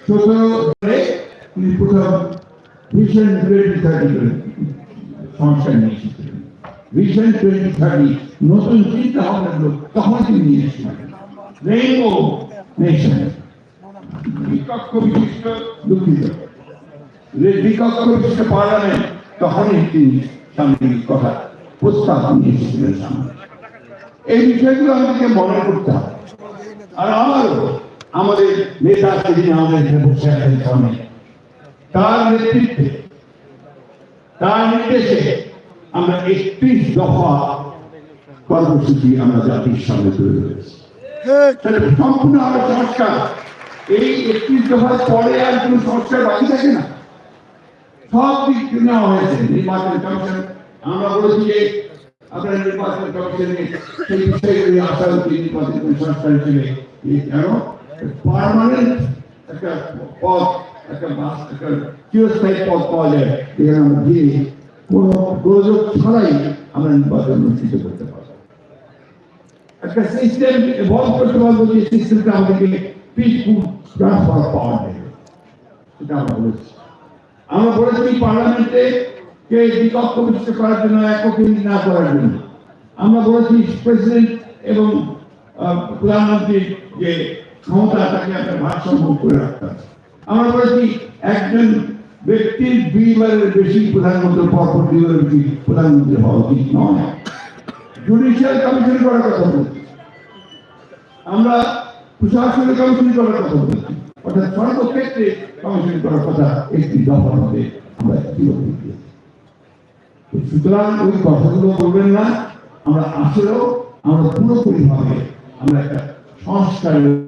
সতেরোতে তিনি প্রথম vision twenty thirty সংস্কার নিয়ে এসেছিলেন ভিশন টোয়েন্টি থার্টি নতুন চিন্তা ভাবনা গুলো তখন তিনি নিয়ে এসেছিলেন রেইনবো নেশন বিকক্ষ বিশিষ্ট দুঃখিত রে- বিকক্ষ বিশিষ্ট পার্লামেন্ট তখনই তিনি সামনে কথা প্রস্তাব নিয়ে এই বিষয়গুলো আমাদেরকে মনে করতে হবে। আর আমারও আমাদের নেতা সেদিন আমাদের বসে আছেন সামনে। তার নেতৃত্বে, তার নির্দেশে আমরা একত্রিশ দফা কর্মসূচি আমরা জাতির সামনে তুলে ধরেছি। সম্পূর্ণ আরও সংস্কার। এই একত্রিশ দফার পরে আর কোনো সংস্কার বাকি থাকে না। সব দিক নেওয়া হয়েছে। নির্বাচন কমিশন, আমরা বলেছি যে আপনার নির্বাচন কমিশনে সেই বিষয়গুলি আসা উচিত নির্বাচন সংস্কার হিসেবে কেন একটা পদ একটা পদ আমরা দিয়ে কোনো গোলযোগ ছাড়াই আমরা নির্বাচন অনুষ্ঠিত করতে পারব। একটা সিস্টেম এভলভ করতে পারব যে সিস্টেমটা আমাদেরকে পিসফুল ট্রান্সফার পাওয়া যাবে সেটা আমরা বলেছি। পার্লামেন্টে কে বিকল্প বিশিষ্ট করার জন্য একক না করার জন্য। আমরা বলেছি প্রেসিডেন্ট এবং প্রধানমন্ত্রীর যে ক্ষমতা তাকে ভারসাম্য করে। আমরা বলেছি, একজন ব্যক্তির দুইবারের বেশি প্রধানমন্ত্রী, পরপর বেশি প্রধানমন্ত্রী হওয়া উচিত নয়। জুডিশিয়াল কমিশন করার কথা বলছি। আমরা প্রশাসনিক কমিশন করার কথা বলছি। অর্থাৎ সর্বক্ষেত্রে কমিশন করার কথা একটি আমরা সুতরাং ওই কথাগুলো বলবেন না। আমরা আসলেও আমরা পুরোপুরি ভাবে আমরা একটা সংস্কারের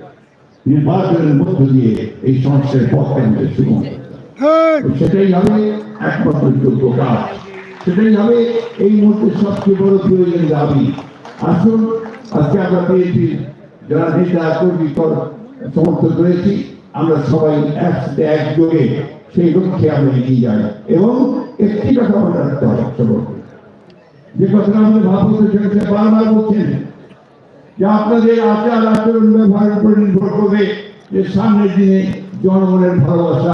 নির্বাচনের মধ্য দিয়ে এই পথকে আমাদের শুরু। সেটাই হবে একমাত্র যোগ্য কাজ সেটাই হবে এই মুহূর্তে সবচেয়ে বড় প্রয়োজন দাবি আসুন আজকে আমরা পেয়েছি যারা নেতা কর্মী কর- সমর্থন করেছি আমরা সবাই একসাথে একযোগে সেই লক্ষ্যে আমরা এগিয়ে যাই এবং একটি কথা মনে রাখতে হবে। যে কথাটা আমাদের ভাবতে বারবার বলছেন যে আপনাদের আচার আচরণ ব্যবহারের উপর নির্ভর করবে যে সামনের দিনে জনগণের ভালোবাসা।